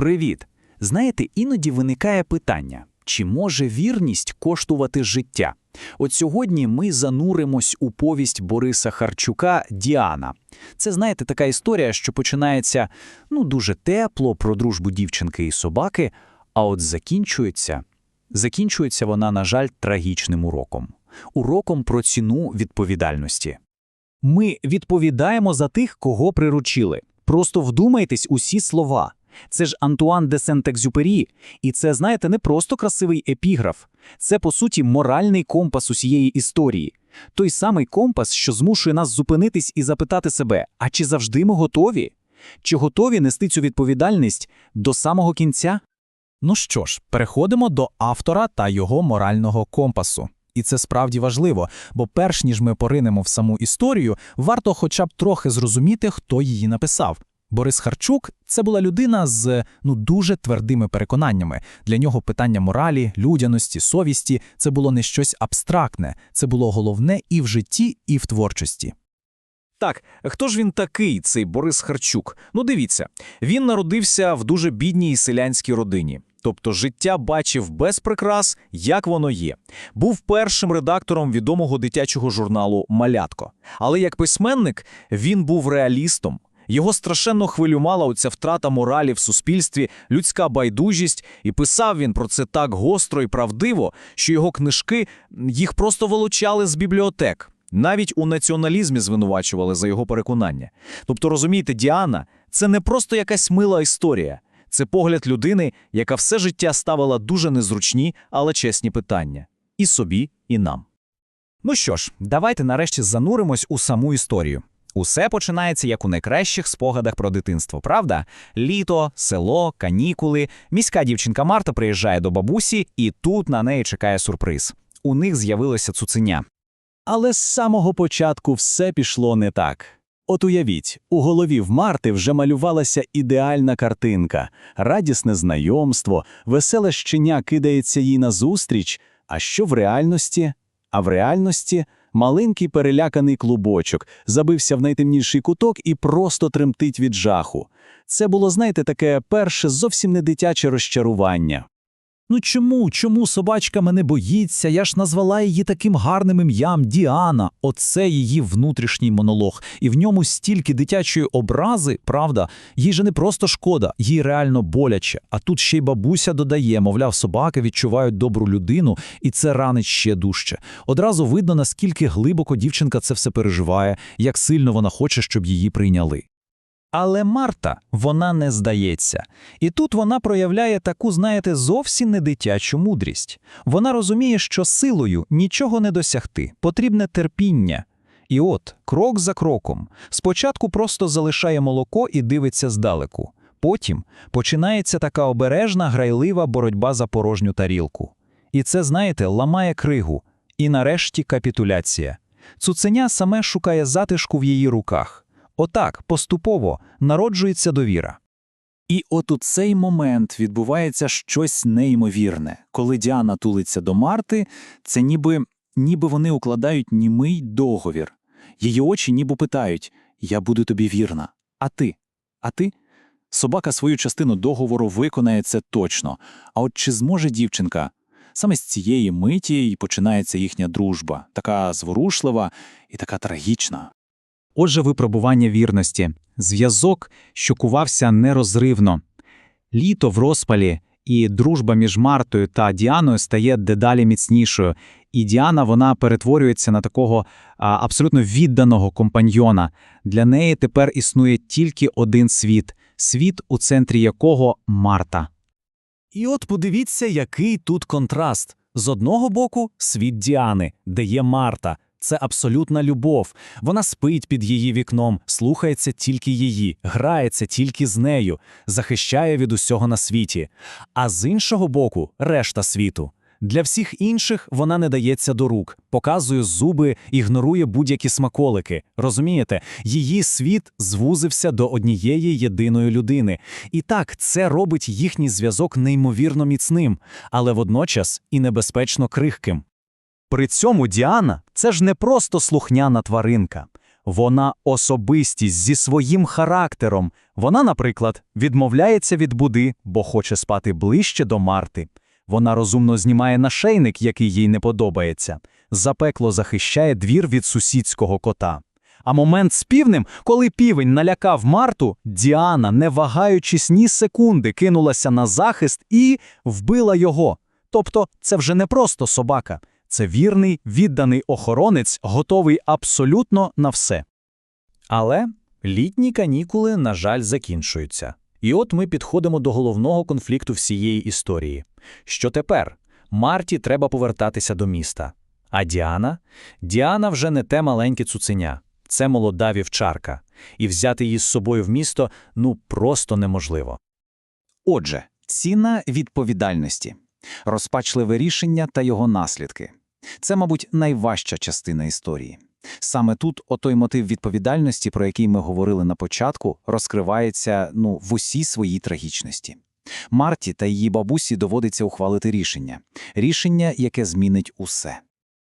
Привіт! Знаєте, іноді виникає питання, чи може вірність коштувати життя? От сьогодні ми зануримось у повість Бориса Харчука Діана. Це, знаєте, така історія, що починається ну дуже тепло про дружбу дівчинки і собаки, а от закінчується. Закінчується вона, на жаль, трагічним уроком. Уроком про ціну відповідальності. Ми відповідаємо за тих, кого приручили. Просто вдумайтесь усі слова. Це ж Антуан де Сент-Екзюпері, і це, знаєте, не просто красивий епіграф. Це, по суті, моральний компас усієї історії. Той самий компас, що змушує нас зупинитись і запитати себе, а чи завжди ми готові? Чи готові нести цю відповідальність до самого кінця? Ну що ж, переходимо до автора та його морального компасу. І це справді важливо, бо перш ніж ми поринемо в саму історію, варто хоча б трохи зрозуміти, хто її написав. Борис Харчук це була людина з ну дуже твердими переконаннями. Для нього питання моралі, людяності, совісті це було не щось абстрактне, це було головне і в житті, і в творчості. Так, хто ж він такий, цей Борис Харчук? Ну дивіться, він народився в дуже бідній селянській родині. Тобто життя бачив без прикрас, як воно є. Був першим редактором відомого дитячого журналу Малятко. Але як письменник він був реалістом. Його страшенно хвилювала оця втрата моралі в суспільстві, людська байдужість, і писав він про це так гостро і правдиво, що його книжки їх просто вилучали з бібліотек. Навіть у націоналізмі звинувачували за його переконання. Тобто, розумієте, Діана це не просто якась мила історія, це погляд людини, яка все життя ставила дуже незручні, але чесні питання і собі, і нам. Ну що ж, давайте нарешті зануримось у саму історію. Усе починається як у найкращих спогадах про дитинство, правда? Літо, село, канікули. Міська дівчинка Марта приїжджає до бабусі, і тут на неї чекає сюрприз. У них з'явилося цуценя. Але з самого початку все пішло не так. От уявіть, у голові в Марти вже малювалася ідеальна картинка, радісне знайомство, веселе щеня кидається їй назустріч. А що в реальності? А в реальності маленький переляканий клубочок забився в найтемніший куток і просто тремтить від жаху. Це було, знаєте, таке перше зовсім не дитяче розчарування. Ну чому, чому собачка мене боїться? Я ж назвала її таким гарним ім'ям Діана. Оце її внутрішній монолог. І в ньому стільки дитячої образи, правда, їй же не просто шкода, їй реально боляче. А тут ще й бабуся додає, мовляв, собаки відчувають добру людину, і це ранить ще дужче. Одразу видно, наскільки глибоко дівчинка це все переживає, як сильно вона хоче, щоб її прийняли. Але Марта, вона не здається. І тут вона проявляє таку, знаєте, зовсім не дитячу мудрість. Вона розуміє, що силою нічого не досягти, потрібне терпіння. І от, крок за кроком, спочатку просто залишає молоко і дивиться здалеку. Потім починається така обережна, грайлива боротьба за порожню тарілку. І це, знаєте, ламає кригу. І нарешті капітуляція. Цуценя саме шукає затишку в її руках. Отак поступово народжується довіра. І от у цей момент відбувається щось неймовірне. Коли Діана тулиться до Марти, це ніби ніби вони укладають німий договір. Її очі ніби питають Я буду тобі вірна. А ти? А ти? Собака свою частину договору виконає це точно. А от чи зможе дівчинка? Саме з цієї миті й починається їхня дружба, така зворушлива і така трагічна. Отже, випробування вірності, зв'язок, що кувався нерозривно. Літо в розпалі, і дружба між Мартою та Діаною стає дедалі міцнішою. І Діана вона перетворюється на такого а, абсолютно відданого компаньйона. Для неї тепер існує тільки один світ світ, у центрі якого Марта. І от подивіться, який тут контраст. З одного боку, світ Діани, де є Марта. Це абсолютна любов. Вона спить під її вікном, слухається тільки її, грається тільки з нею, захищає від усього на світі. А з іншого боку, решта світу. Для всіх інших вона не дається до рук, показує зуби, ігнорує будь-які смаколики. Розумієте, її світ звузився до однієї єдиної людини. І так, це робить їхній зв'язок неймовірно міцним, але водночас і небезпечно крихким. При цьому Діана це ж не просто слухняна тваринка. Вона особистість зі своїм характером. Вона, наприклад, відмовляється від буди, бо хоче спати ближче до Марти. Вона розумно знімає нашейник, який їй не подобається. Запекло захищає двір від сусідського кота. А момент з півнем, коли півень налякав Марту, Діана, не вагаючись ні секунди, кинулася на захист і вбила його. Тобто це вже не просто собака, це вірний, відданий охоронець, готовий абсолютно на все. Але літні канікули, на жаль, закінчуються. І от ми підходимо до головного конфлікту всієї історії. Що тепер? Марті треба повертатися до міста. А Діана? Діана вже не те маленьке цуценя. Це молода вівчарка. І взяти її з собою в місто ну просто неможливо. Отже, ціна відповідальності, розпачливе рішення та його наслідки. Це, мабуть, найважча частина історії. Саме тут отой мотив відповідальності, про який ми говорили на початку, розкривається ну, в усій своїй трагічності. Марті та її бабусі доводиться ухвалити рішення. Рішення, яке змінить усе.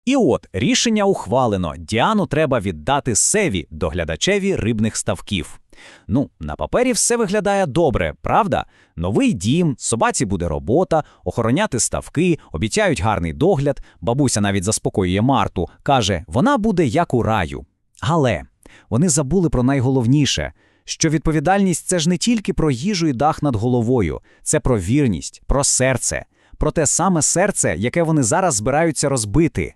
І от рішення ухвалено. Діану треба віддати Севі, доглядачеві рибних ставків. Ну, на папері все виглядає добре, правда? Новий дім, собаці буде робота, охороняти ставки, обіцяють гарний догляд. Бабуся навіть заспокоює Марту, каже, вона буде як у раю. Але вони забули про найголовніше, що відповідальність це ж не тільки про їжу і дах над головою, це про вірність, про серце, про те саме серце, яке вони зараз збираються розбити.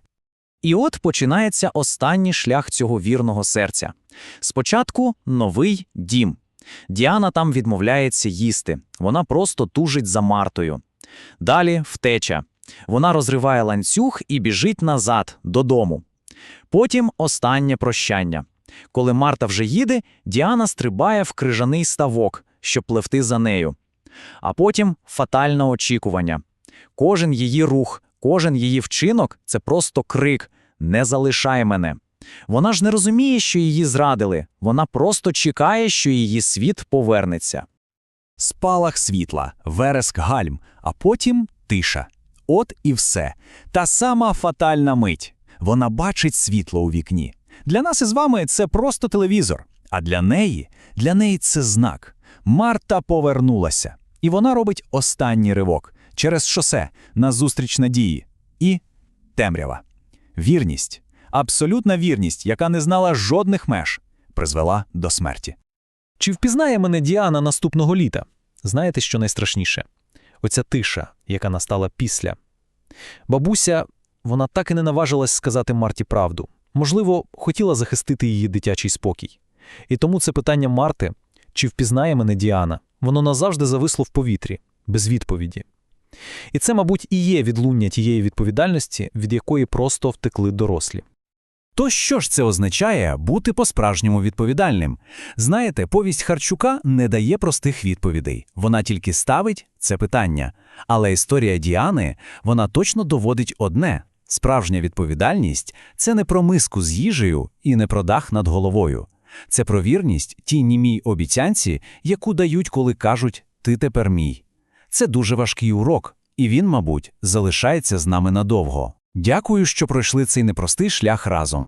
І от починається останній шлях цього вірного серця. Спочатку новий дім. Діана там відмовляється їсти, вона просто тужить за Мартою. Далі втеча. Вона розриває ланцюг і біжить назад, додому. Потім останнє прощання. Коли Марта вже їде, Діана стрибає в крижаний ставок, щоб пливти за нею. А потім фатальне очікування. Кожен її рух, кожен її вчинок це просто крик «Не залишай мене». Вона ж не розуміє, що її зрадили, вона просто чекає, що її світ повернеться. Спалах світла, вереск гальм, а потім тиша. От і все. Та сама фатальна мить. Вона бачить світло у вікні. Для нас із вами це просто телевізор, а для неї, для неї це знак. Марта повернулася, і вона робить останній ривок через шосе назустріч надії. І темрява. Вірність, абсолютна вірність, яка не знала жодних меж, призвела до смерті. Чи впізнає мене Діана наступного літа? Знаєте, що найстрашніше? Оця тиша, яка настала після. Бабуся, вона так і не наважилась сказати Марті правду. Можливо, хотіла захистити її дитячий спокій. І тому це питання Марти, чи впізнає мене Діана, воно назавжди зависло в повітрі, без відповіді. І це, мабуть, і є відлуння тієї відповідальності, від якої просто втекли дорослі. То що ж це означає бути по-справжньому відповідальним? Знаєте, повість Харчука не дає простих відповідей. Вона тільки ставить це питання. Але історія Діани, вона точно доводить одне. Справжня відповідальність – це не про миску з їжею і не про дах над головою. Це про вірність тій німій обіцянці, яку дають, коли кажуть «ти тепер мій». Це дуже важкий урок, і він, мабуть, залишається з нами надовго. Дякую, що пройшли цей непростий шлях разом.